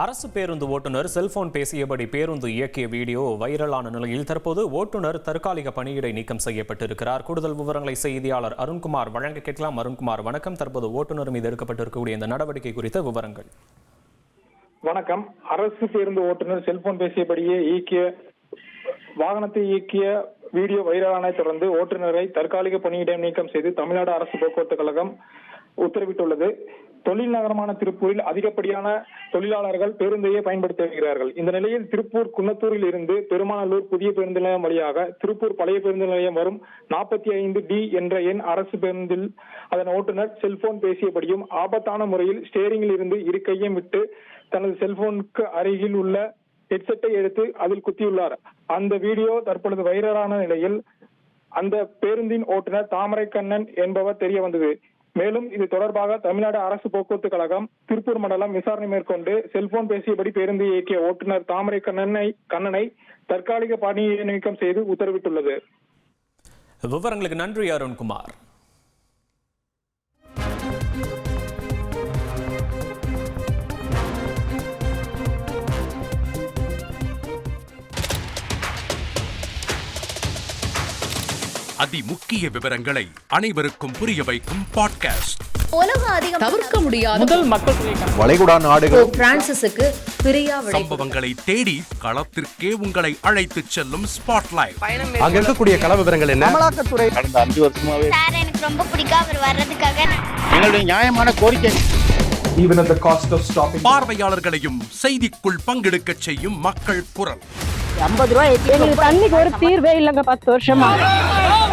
அரசு பேருந்து ஓட்டுநர் செல்போன் பேசியபடி பேருந்து இயக்கிய வீடியோ வைரலான நிலையில் தற்போது ஓட்டுநர் தற்காலிக பணியிடை நீக்கம் செய்யப்பட்டிருக்கிறார். கூடுதல் விவரங்களை செய்தியாளர் அருண்குமார் வழங்க கேட்கலாம். அருண்குமார் வணக்கம். தற்போது ஓட்டுநர் மீது எடுக்கப்பட்டிருக்கக்கூடிய இந்த நடவடிக்கை குறித்த விவரங்கள். வணக்கம். அரசு பேருந்து ஓட்டுநர் செல்போன் பேசியபடியே இயக்கிய வாகனத்தை இயக்கிய வீடியோ வைரலான தொடர்ந்து ஓட்டுநரை தற்காலிக பணியிடம் நீக்கம் செய்து தமிழ்நாடு அரசு போக்குவரத்து கழகம் உத்தரவிட்டுள்ளது. தொழில் நகரமான திருப்பூரில் அதிகப்படியான தொழிலாளர்கள் பேருந்தையே பயன்படுத்தி வருகிறார்கள். இந்த நிலையில் திருப்பூர் குன்னத்தூரில் இருந்து பெருமாநல்லூர் புதிய பேருந்து நிலையம் வழியாக திருப்பூர் பழைய பேருந்து நிலையம் வரும் நாற்பத்தி ஐந்து டி என்ற எண் அரசு பேருந்தில் அதன் ஓட்டுநர் செல்போன் பேசியபடியும் ஆபத்தான முறையில் ஸ்டேரிங்கில் இருந்து இருக்கையும் விட்டு தனது செல்போனுக்கு அருகில் உள்ள ஹெட்செட்டை எடுத்து அதில் குத்தியுள்ளார். அந்த வீடியோ தற்பொழுது வைரலான நிலையில் அந்த பேருந்தின் ஓட்டுநர் தாமரை கண்ணன் என்பவர் தெரிய வந்தது. மேலும் இது தொடர்பாக தமிழ்நாடு அரசு போக்குவரத்து கழகம் திருப்பூர் மண்டலம் விசாரணை மேற்கொண்டு செல்போன் பேசியபடி பேருந்து இயக்கிய ஓட்டுநர் தாமரை கண்ணனை கண்ணனை தற்காலிக பணியிட நீக்கம் செய்து உத்தரவிட்டுள்ளது. விவரங்களுக்கு நன்றி அருண்குமார். அதிமுக்கிய விவரங்களை அனைவருக்கும் புரிய வைக்கும் பாட்காஸ்ட் உலக அதிகம் தவிர்க்க முடியாத முதல் மக்கள் தொகை வளைகுடா நாடுகள். போப் பிரான்சிஸுக்கு பிரியா விடை சம்பவங்களை தேடி களத்திற்கே உங்களை அழைத்துச் செல்லும் ஸ்பாட்லைட் அங்க இருக்கக்கூடிய கள விவரங்கள் என்ன? அமலாக்கத்துறை கடந்த அஞ்சு வருஷமாவே. சார் எனக்கு ரொம்ப பிடிக்கும் அவர் வர்றதுக்காக. நான் எங்களுடைய நியாயமான கோரிக்கை. Even at the cost of stopping. பார்வையாளர்களையும் செய்திக்குள் பங்கெடுக்கச் செய்யும் மக்கள் குரல். எங்களுக்கு தண்ணிக்கு ஒரு தீர்வே இல்லைங்க பத்து வருஷமா.